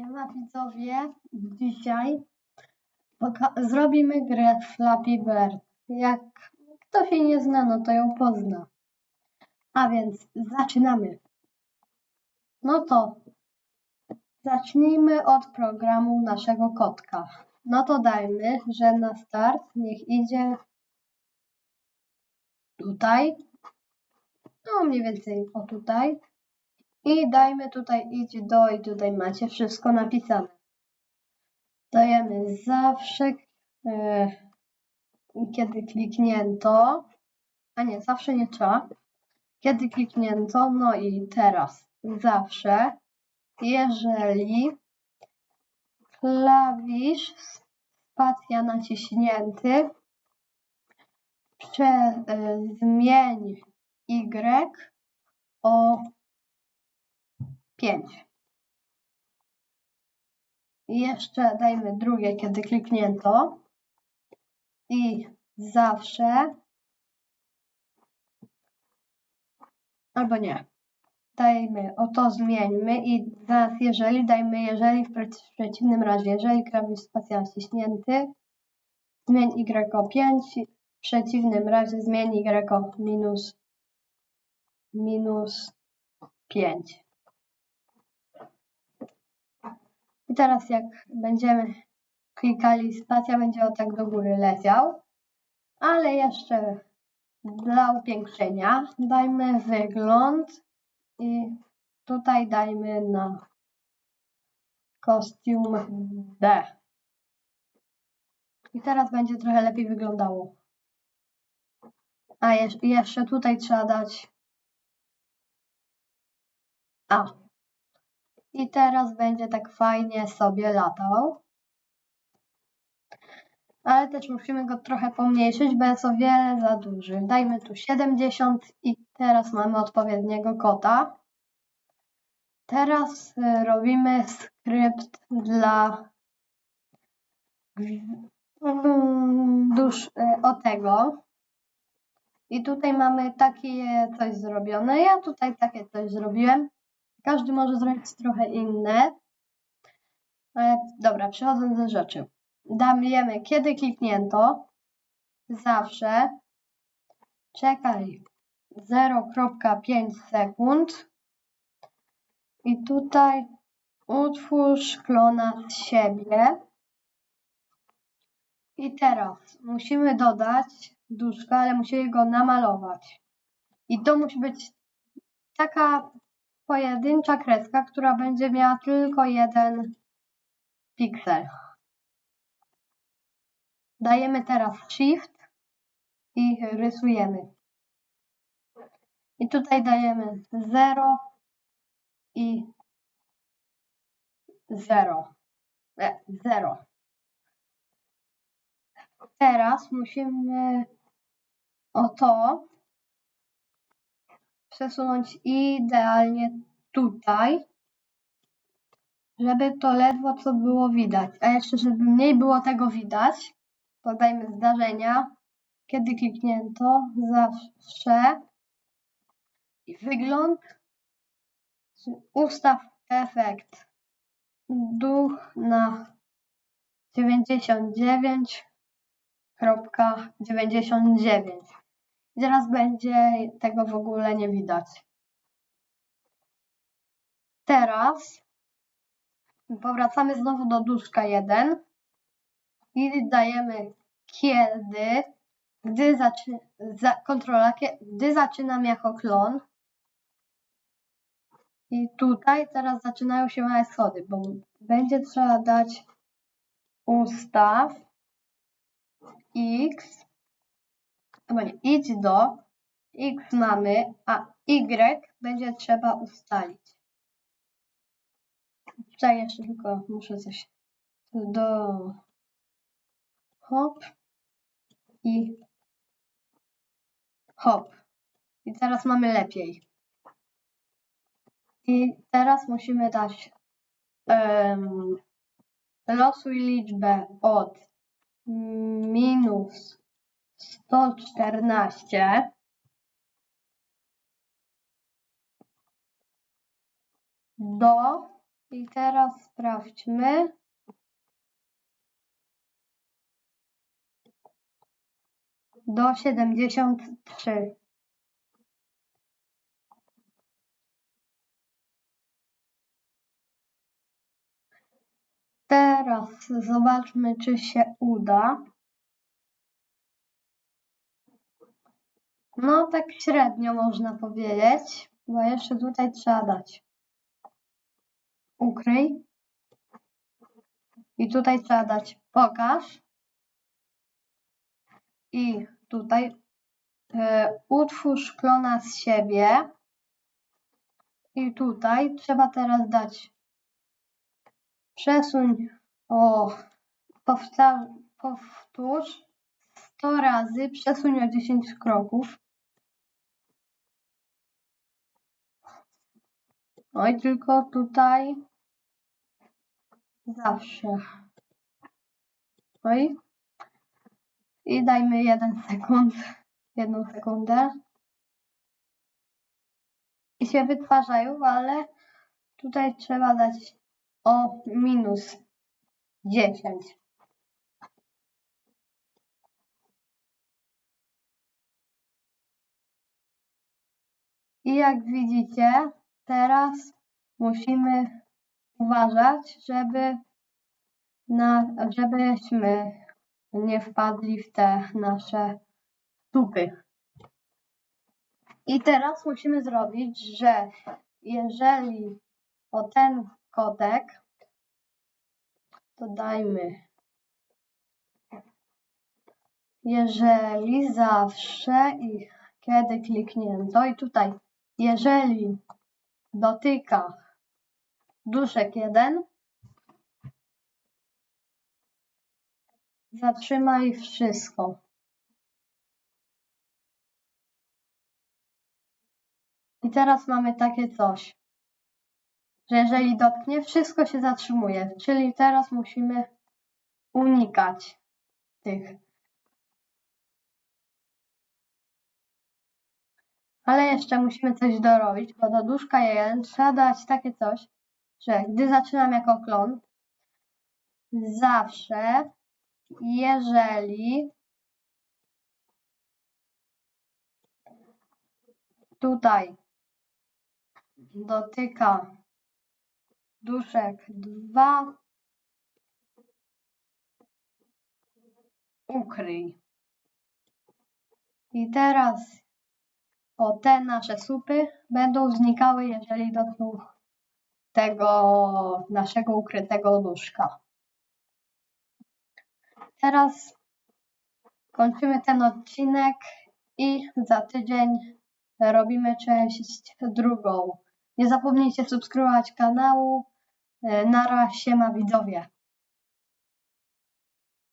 Siema widzowie, dzisiaj zrobimy grę Flappy Bird. Jak kto się nie zna, no to ją pozna. A więc zaczynamy. No to zacznijmy od programu naszego kotka. No to dajmy, że na start niech idzie tutaj. No mniej więcej o tutaj. I dajmy tutaj idź do i tutaj macie wszystko napisane. Dajemy zawsze, e, kiedy kliknięto, a nie, zawsze nie trzeba. Kiedy kliknięto, no i teraz zawsze, jeżeli klawisz spacja naciśnięty, prze, e, zmień Y o 5. I jeszcze dajmy drugie, kiedy kliknięto. I zawsze. Albo nie. Dajmy, o to zmieńmy i zaraz jeżeli, dajmy jeżeli w przeciwnym razie, jeżeli klawisz spacja naciśnięty, zmień Y o 5, w przeciwnym razie zmień Y o minus, minus 5. I teraz jak będziemy klikali spacja, będzie o tak do góry leciał. Ale jeszcze dla upiększenia dajmy wygląd i tutaj dajmy na kostium B. I teraz będzie trochę lepiej wyglądało. A jeszcze tutaj trzeba dać A. I teraz będzie tak fajnie sobie latał. Ale też musimy go trochę pomniejszyć, bo jest o wiele za duży. Dajmy tu 70 i teraz mamy odpowiedniego kota. Teraz y, robimy skrypt dla mm, dusz y, o tego. I tutaj mamy takie coś zrobione. Ja tutaj takie coś zrobiłem. Każdy może zrobić trochę inne. Ale dobra, przechodząc do rzeczy. Dajemy, kiedy kliknięto, zawsze czekaj 0,5 sekund i tutaj utwórz klona z siebie. I teraz musimy dodać duszka, ale musimy go namalować. I to musi być taka pojedyncza kreska, która będzie miała tylko jeden piksel. Dajemy teraz Shift i rysujemy. I tutaj dajemy 0 i 0. E, 0. Teraz musimy o to przesunąć idealnie tutaj, żeby to ledwo co było widać. A jeszcze, żeby mniej było tego widać, podajmy zdarzenia, kiedy kliknięto, zawsze. I wygląd, ustaw efekt. Duch na 99.99 i teraz będzie tego w ogóle nie widać. Teraz powracamy znowu do duszka 1 i dajemy kiedy, gdy zaczy, za, kontrola, gdy zaczynam jako klon. I tutaj teraz zaczynają się małe schody, bo będzie trzeba dać ustaw x, nie, idź do, x mamy, a y będzie trzeba ustalić. Tutaj jeszcze tylko muszę coś do hop i hop. I teraz mamy lepiej. I teraz musimy dać um, losuj liczbę od minus 114 do I teraz sprawdźmy. Do siedemdziesiąt trzy. Teraz zobaczmy, czy się uda. No, tak średnio można powiedzieć, bo jeszcze tutaj trzeba dać. Ukryj. I tutaj trzeba dać pokaż. I tutaj e, utwórz klona z siebie. I tutaj trzeba teraz dać przesuń o powtórz 100 razy, przesuń o 10 kroków. I tylko tutaj zawsze. I, i dajmy jeden sekund, jedną sekundę. I się wytwarzają, ale tutaj trzeba dać o minus 10. I jak widzicie, teraz musimy uważać, żeby na, żebyśmy nie wpadli w te nasze tupy. I teraz musimy zrobić, że jeżeli o ten kodek, to dajmy, jeżeli zawsze i kiedy kliknięto i tutaj, jeżeli dotyka duszek 1, zatrzymaj wszystko. I teraz mamy takie coś, że jeżeli dotknie, wszystko się zatrzymuje, czyli teraz musimy unikać tych. Ale jeszcze musimy coś dorobić, bo do duszka 1 trzeba dać takie coś, że gdy zaczynam jako klon, zawsze, jeżeli tutaj dotyka duszek 2, ukryj. I teraz o te nasze supy będą znikały, jeżeli dotkną tego naszego ukrytego duszka. Teraz kończymy ten odcinek i za tydzień robimy część drugą. Nie zapomnijcie subskrybować kanału. E, Nara, siema widzowie.